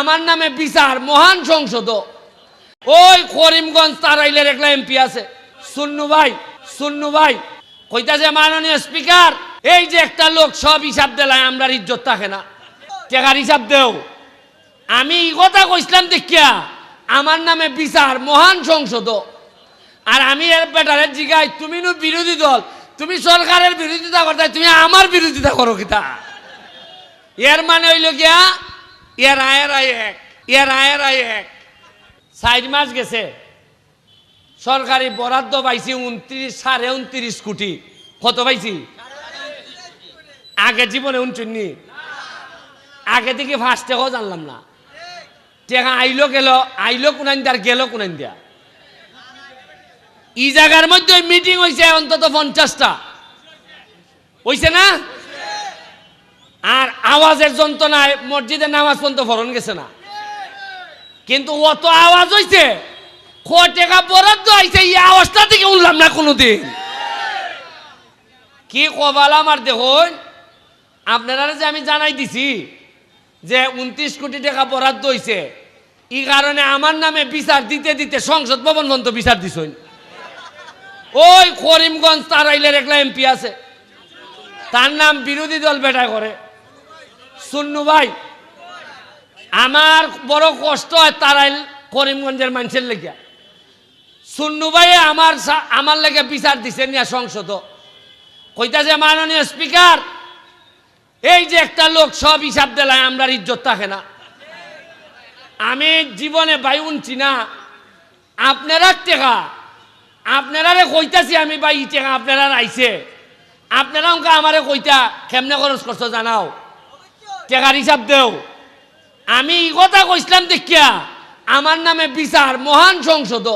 আমার নামে বিচার, মহান সংসদ ওই করিমগঞ্জ তারাইলের একলা এমপি আছে। সুন্নু ভাই সুন্নু ভাই। কইতাছে মাননীয় স্পিকার, এই যে একটা লোক সব হিসাব দিলায় আমরা ইজ্জত থাকে না। টেকার হিসাব দেও। আমি এই কথা কইছিলাম দেখিয়া, আমার নামে বিচার, মহান সংসদ আর আমি এর বেটারে জিগাই, তুমি নু বিরোধী দল, তুমি সরকারের বিরোধিতা করতে, তুমি আমার বিরোধিতা করো কিতা? এর মানে হইল গিয়া এর আয়ের আয় এক এর আয়ের আয় এক চার মাস গেছে, সরকারি বরাদ্দ পাইছি উনত্রিশ, সাড়ে উনত্রিশ কোটি। কত পাইছি? আগে জীবনে উনচুন্নি আগে থেকে ফার্স্ট টেকাও জানলাম না। টেকা আইলো গেল, আইলো কোনাইন দিয়া আর গেল কোনাইন দিয়া। ই জায়গার মধ্যে মিটিং হয়েছে অন্তত পঞ্চাশটা। হইছে না? আর আওয়াজের যন্ত্রণায় মসজিদের নামাজ পর্যন্ত ফরন গেছে না। কিন্তু অত আওয়াজ হইছে ক টাকা বরাদ্দ আইছে, এই আওয়াজটা থেকে উঠলাম না কোনোদিন। কি কবাল আমার দেখুন আপনারা যে আমি জানাই দিছি যে উনত্রিশ কোটি টাকা বরাদ্দ হইছে, এই কারণে আমার নামে বিচার দিতে দিতে সংসদ ভবন পর্যন্ত বিচার দিছইন ওই করিমগঞ্জ তারাইলের একলা এমপি আছে। তার নাম বিরোধী দল বেটা করে। সুন্নু ভাই, আমার বড় কষ্ট হয় তারাইল করিমগঞ্জের মানুষের লেগে। সুন্নু ভাই আমার আমার লেগে বিচার দিছে নিয়া সংসদ। কইতাছে মাননীয় স্পিকার, এই যে একটা লোক সব হিসাব দিলায় আমরা ইজ্জত থাকে না। আমি জীবনে বাই উনছি না। আপনারা টেকা আপনারা কইতাছি আমি ভাই ই টেকা, আপনারা আইছে। আপনারা আমারে কইতা, কেমনে খরচ করছ জানাও। টেকার হিসাব দেও। আমি কথা কইসলাম দেখিয়া আমার নামে বিচার মহান সংসদ